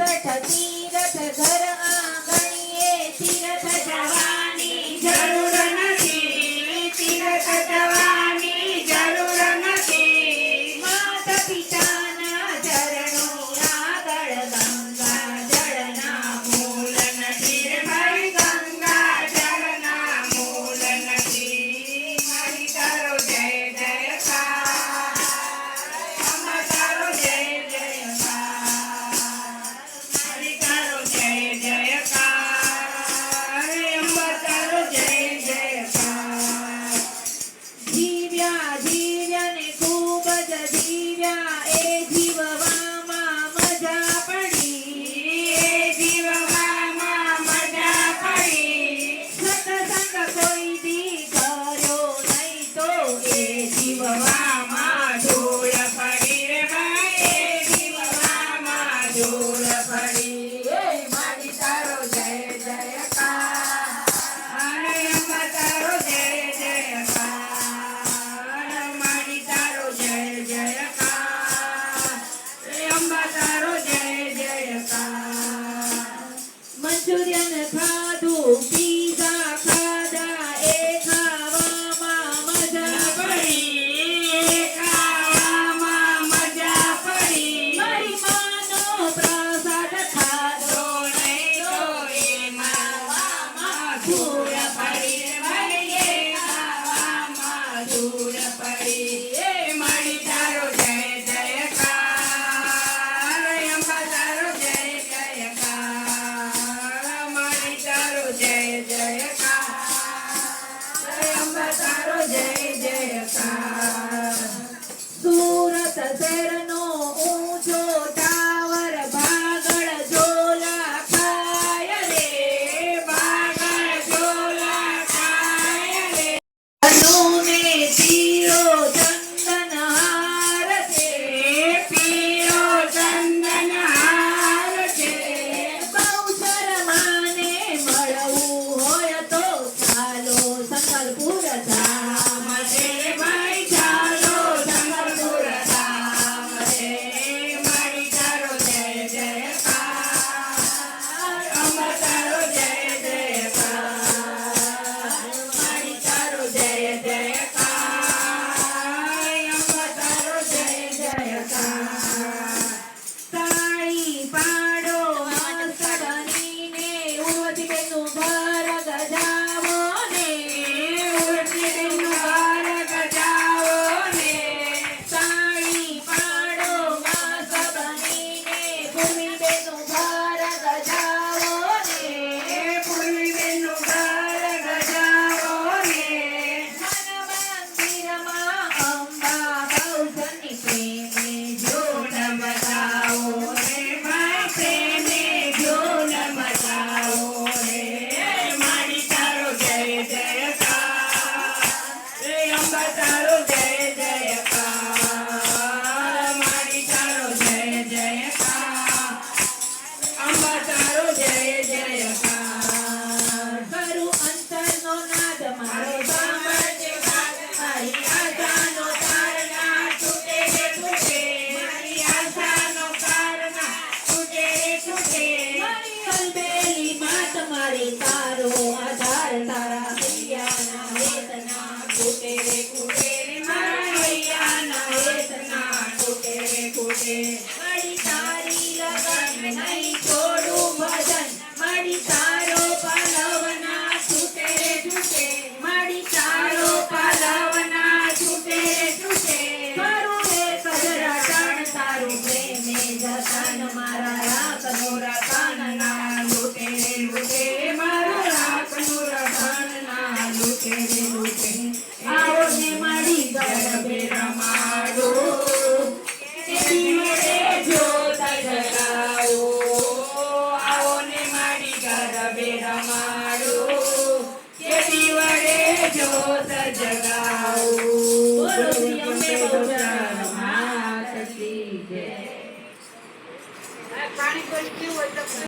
नट तीरथ धर Thank you. yeah, yeah, yeah. सबे हमारो ये दिवरे जोत जगाओ बोलो सिया में